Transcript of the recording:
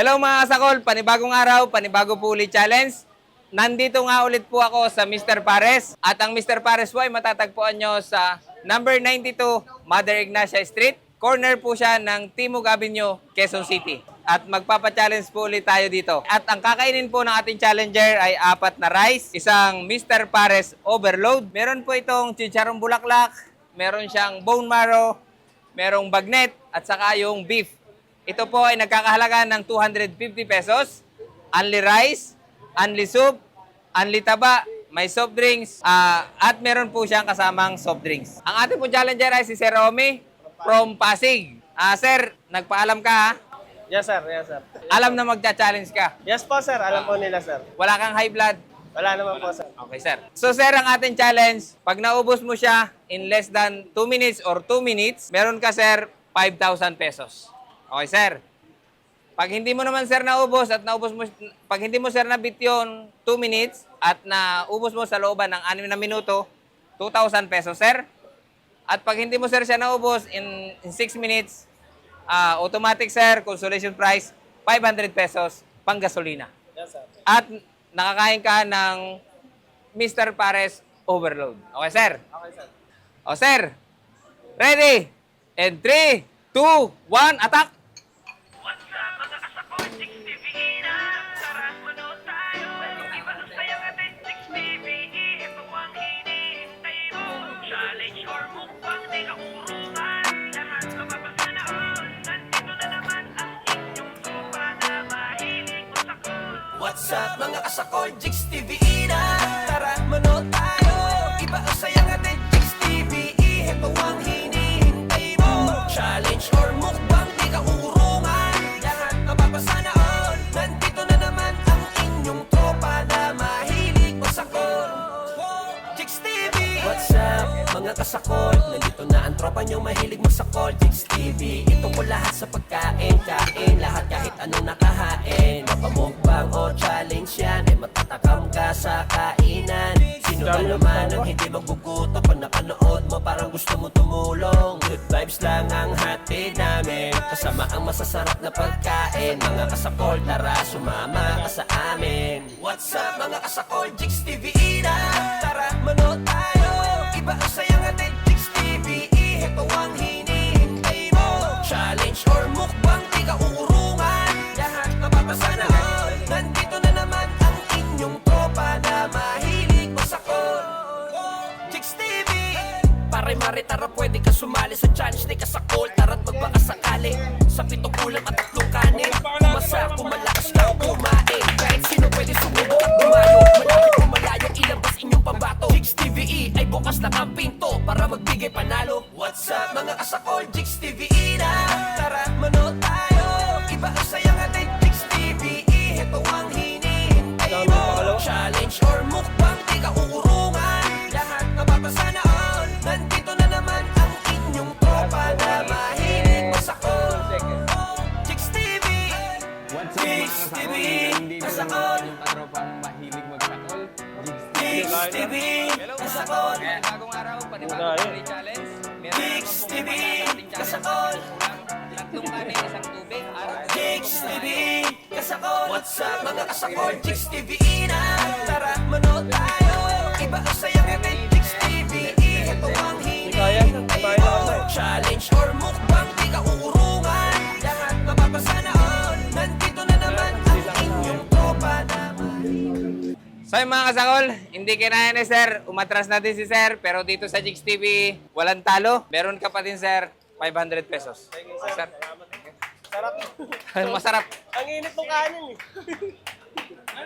Hello mga kasakol, panibagong araw, panibago po ulit challenge. Nandito nga ulit po ako sa Mr. Pares. At ang Mr. Pares po ay matatagpuan nyo sa number 92 Mother Ignacia Street. Corner po siya ng Timog Avenue, Quezon City. At magpapa-challenge po ulit tayo dito. At ang kakainin po ng ating challenger ay apat na rice, isang Mr. Pares Overload. Meron po itong chicharong bulaklak, meron siyang bone marrow, merong bagnet, at saka yung beef. Ito po ay nagkakahalaga ng 250 pesos. Only rice, only soup, only taba, may soft drinks, ah, at meron po siyang kasamang soft drinks. Ang ating po challenger ay si Sir Romy from Pasig. Ah, sir, nagpaalam ka ha? Yes, sir. Yes, sir. Alam na magcha-challenge ka. Yes po, sir. Alam po nila, sir. Wala kang high blood. Wala naman po, sir. Okay, sir. So, sir, ang ating challenge, pag naubos mo siya in less than 2 minutes or 2 minutes, meron ka, sir, 5,000 pesos. Okay, sir. Pag hindi mo naman, sir, naubos at naubos mo, pag hindi mo, sir, nabit yun 2 minutes at naubos mo sa looban ng 6 na minuto, 2,000 pesos, sir. At pag hindi mo, sir, siya naubos in, in 6 minutes, ah, automatic, sir, consolation price, 500 pesos pang gasolina. Yes, sir. At nakakain ka ng Mr. Pares Overload. Okay, sir? Okay, sir. O, sir. Ready? And 3, 2, 1, attack! Up mga kasakol, Jigs TVE na. Tara manood tayo. Iba ang saya nga din, Jigs TVE Ito ang hinihintay mo. Challenge or mukbang, di ka urungan Lahat mapapasanaon Nandito na naman ang inyong tropa Na mahilig masakol. Jigs TV What's up mga kasakol? Nandito na ang tropa nyo mahilig magsakol Jigs TV Ito po lahat sa pagkain Kain lahat. Kahit anong parang gusto mo tumulong. Good vibes lang ang hatid namin. Kasama ang masasarap na pagkain. Mga kasakol tara sumama ka sa amin. What's up mga kasakol? Jigs TV Pare tara pwede ka sumali sa challenge Di ka sa call tara't magbaka sakali. Sa pitong Kasakol katropang mahilig magsakol. Jigs TV Kasakol Kaya bagong araw, panibagong Wala, ulit challenge. Jigs TV. Kasakol Tatlong kanin, isang tubig. Jigs TV Kasakol What's up? Mga kasakol Jigs TV na. Tara manood tayo. Iba ang saya nga din Jigs TV Ito ang hinihintay mo Challenge or mukbang di ka uurungan So yung mga kasakol, hindi kinaya ni Sir. Umatras natin si Sir, pero dito sa Jigs TV, walang talo. Meron ka pa din, Sir, 500 pesos. Sir, Sarap. masarap. Ang init ng kanin, eh.